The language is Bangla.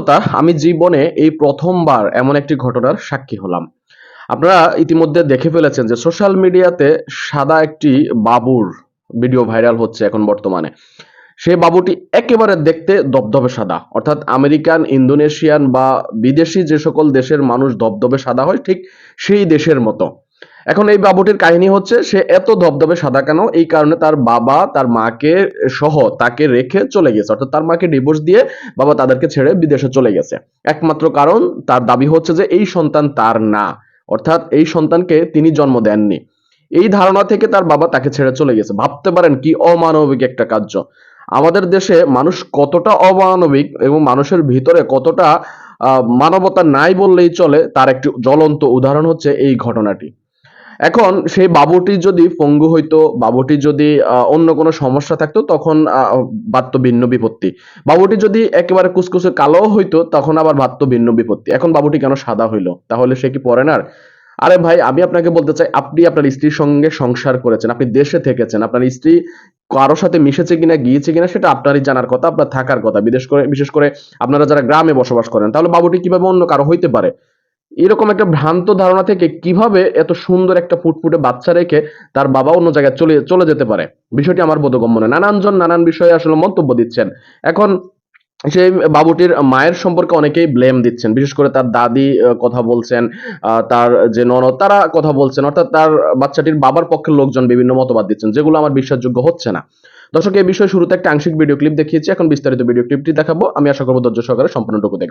তা আমি জীবনে এই প্রথমবার এমন একটি ঘটনার সাক্ষী হলাম। আপনারা ইতিমধ্যে দেখে ফেলেছেন যে সোশ্যাল মিডিয়াতে সাদা একটি বাবুর ভিডিও ভাইরাল হচ্ছে এখন বর্তমানে। সেই বাবুটি একেবারে দেখতে দবদবে সাদা। অর্থাৎ আমেরিকান, ইন্দোনেশিয়ান বা বিদেশি যে সকল দেশের মানুষ ধবধবে সাদা হয়, ঠিক সেই দেশের মতো। এখন এই বাবুটির কাহিনী হচ্ছে, সে এত ধবধবে সাদা কেন? এই কারণে তার বাবা, তার মাকে সহ তাকে রেখে চলে গেছে। অর্থাৎ তার মাকে ডিভোর্স দিয়ে বাবা তাদেরকে ছেড়ে বিদেশে চলে গেছে। একমাত্র কারণ, তার দাবি হচ্ছে যে এই সন্তান তার না। অর্থাৎ এই সন্তানকে তিনি জন্ম দেননি। এই ধারণা থেকে তার বাবা তাকে ছেড়ে চলে গেছে। ভাবতে পারেন কি অমানবিক একটা কার্য। আমাদের দেশে মানুষ কতটা অমানবিক এবং মানুষের ভিতরে কতটা মানবতা নাই বললেই চলে, তার একটি জ্বলন্ত উদাহরণ হচ্ছে এই ঘটনাটি। এখন সেই বাবুটি যদি পঙ্গু হইতো, বাবুটি যদি অন্য কোনো সমস্যা থাকতো, তখন বাত্য ভিন্ন বিপত্তি। বাবুটি যদি একেবারে কুচকুচে কালো হইতো, তখন আবার বাত্য ভিন্ন বিপত্তি। এখন বাবুটি কেন সাদা হইল? তাহলে সে কি পরেনার আরে ভাই, আমি আপনাকে বলতে চাই, আপনি আপনার স্ত্রীর সঙ্গে সংসার করেছেন, আপনি দেশে থেকেছেন, আপনার স্ত্রী কারোর সাথে মিশেছে কিনা, গিয়েছে কিনা, সেটা আপনারই জানার কথা, আপনার থাকার কথা। বিদেশ করে, বিশেষ করে আপনারা যারা গ্রামে বসবাস করেন, তাহলে বাবুটি কীভাবে অন্য কারও হইতে পারে? এরকম একটা ভ্রান্ত ধারণা থেকে কীভাবে এত সুন্দর একটা ফুটফুটে বাচ্চা রেখে তার বাবা অন্য জায়গায় চলে চলে যেতে পারে? বিষয়টি আমার বোধগম্য নয় নানানজন নানান বিষয়ে আসলে মন্তব্য দিচ্ছেন। এখন সেই বাবুটির মায়ের সম্পর্কে অনেকেই ব্লেম দিচ্ছেন। বিশেষ করে তার দাদি কথা বলছেন তার যে ননদ, তারা কথা বলছেন। অর্থাৎ তার বাচ্চাটির বাবার পক্ষের লোকজন বিভিন্ন মতবাদ দিচ্ছেন, যেগুলো আমার বিশ্বাসযোগ্য হচ্ছে না। দর্শক, এই বিষয়ে শুরুতে একটা আংশিক ভিডিও ক্লিপ দেখিয়েছি। এখন বিস্তারিত ভিডিও ক্লিপটি দেখাবো। আমি আশা করব ধৈর্য সহকারে সম্পূর্ণটুকু দেখবেন।